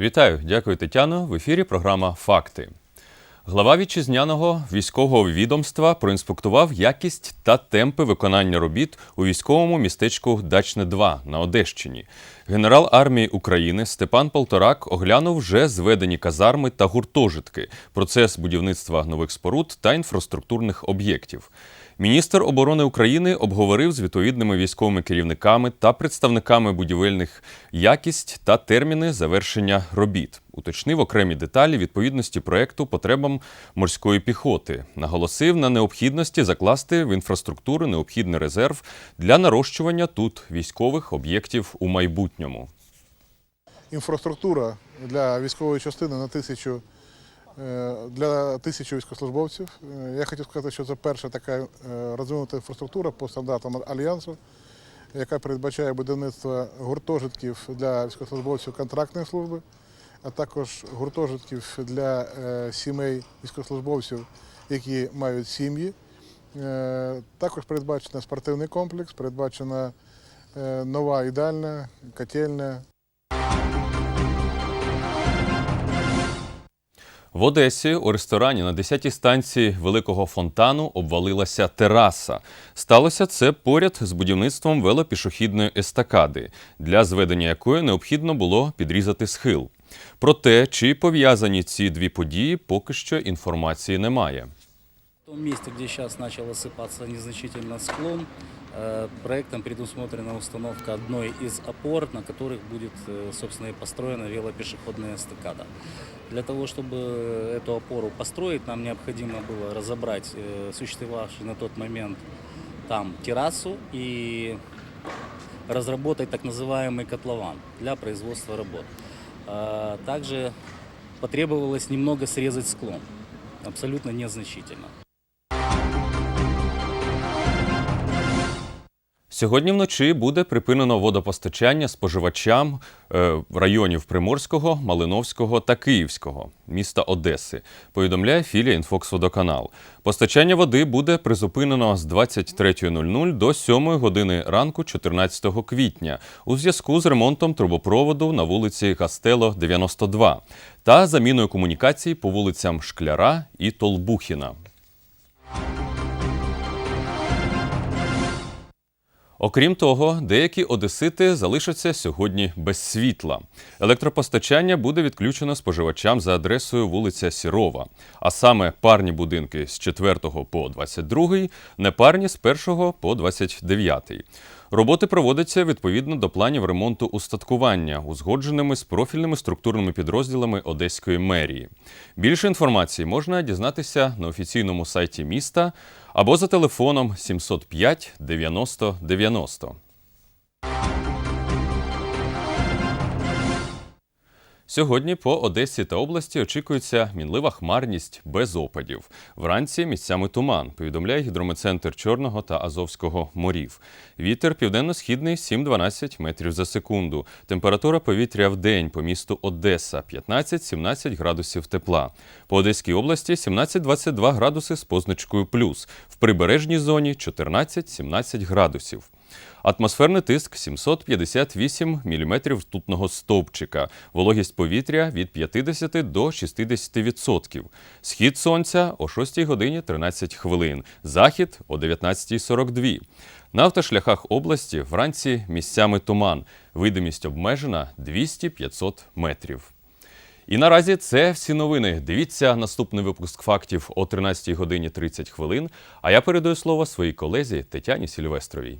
Вітаю, дякую, Тетяно. В ефірі програма Факти. Глава вітчизняного військового відомства проінспектував якість та темпи виконання робіт у військовому містечку Дачне 2 на Одещині. Генерал армії України Степан Полторак оглянув вже зведені казарми та гуртожитки, процес будівництва нових споруд та інфраструктурних об'єктів. Міністр оборони України обговорив з відповідними військовими керівниками та представниками будівельних якість та терміни завершення робіт. Уточнив окремі деталі відповідності проекту потребам морської піхоти. Наголосив на необхідності закласти в інфраструктуру необхідний резерв для нарощування тут військових об'єктів у майбутньому. інфраструктура для військової частини на тисячу для тисячі військовослужбовців. Е, Я хотів сказати, що це перша така е, розвинута інфраструктура по стандартам альянсу, яка передбачає будівництво гуртожитків для військовослужбовців контрактної служби, а також гуртожитків для е, сімей військовослужбовців, які мають сім'ї. Е, Також передбачено спортивний комплекс, передбачена е, нова їдальня, котельня, В Одесі у ресторані на 10-й станції Великого фонтану обвалилася тераса. Сталося це поряд з будівництвом велопішохідної естакади, для зведення якої необхідно було підрізати схил. Про те, чи пов'язані ці дві події, поки що інформації немає. В том месте, где сейчас начал осыпаться незначительно склон, проектом предусмотрена установка одной из опор, на которых будет, э, собственно, и построена велопешеходная эстакада. Для того, чтобы эту опору построить, нам необходимо было разобрать э, существовавший на тот момент там террасу и разработать так называемый котлован для производства работ. А Также потребовалось немного срезать склон, абсолютно незначительно. Сьогодні вночі буде припинено водопостачання споживачам е, районів Приморського, Малиновського та Київського міста Одеси. Повідомляє філія «Інфоксводоканал». Постачання води буде призупинено з 23.00 до 7 години ранку 14 квітня у зв'язку з ремонтом трубопроводу на вулиці Гастело 92 та заміною комунікацій по вулицям Шкляра і Толбухіна. Окрім того, деякі одесити залишаться сьогодні без світла. Електропостачання буде відключено споживачам за адресою вулиця Сірова, а саме парні будинки з 4 по 22, непарні з 1 по 29. Роботи проводяться відповідно до планів ремонту устаткування, узгодженими з профільними структурними підрозділами Одеської мерії. Більше інформації можна дізнатися на офіційному сайті міста або за телефоном 705 90 90. Сьогодні по Одесі та області очікується мінлива хмарність без опадів. Вранці місцями туман, повідомляє гідрометцентр Чорного та Азовського морів. Вітер південно-східний 7-12 метрів за секунду. Температура повітря в день по місту Одеса 15-17 градусів тепла. По Одеській області 17-22 градуси з позначкою плюс. В прибережній зоні 14-17 градусів. Атмосферний тиск 758 мм ртутного стовпчика. Вологість повітря від 50 до 60%. Схід сонця о 6 годині 13 хвилин. Захід о 19.42. На автошляхах області вранці місцями туман. Видимість обмежена 200-500 метрів. І наразі це всі новини. Дивіться наступний випуск фактів о 13 годині 30 хвилин. А я передаю слово своїй колезі Тетяні Сільвестровій.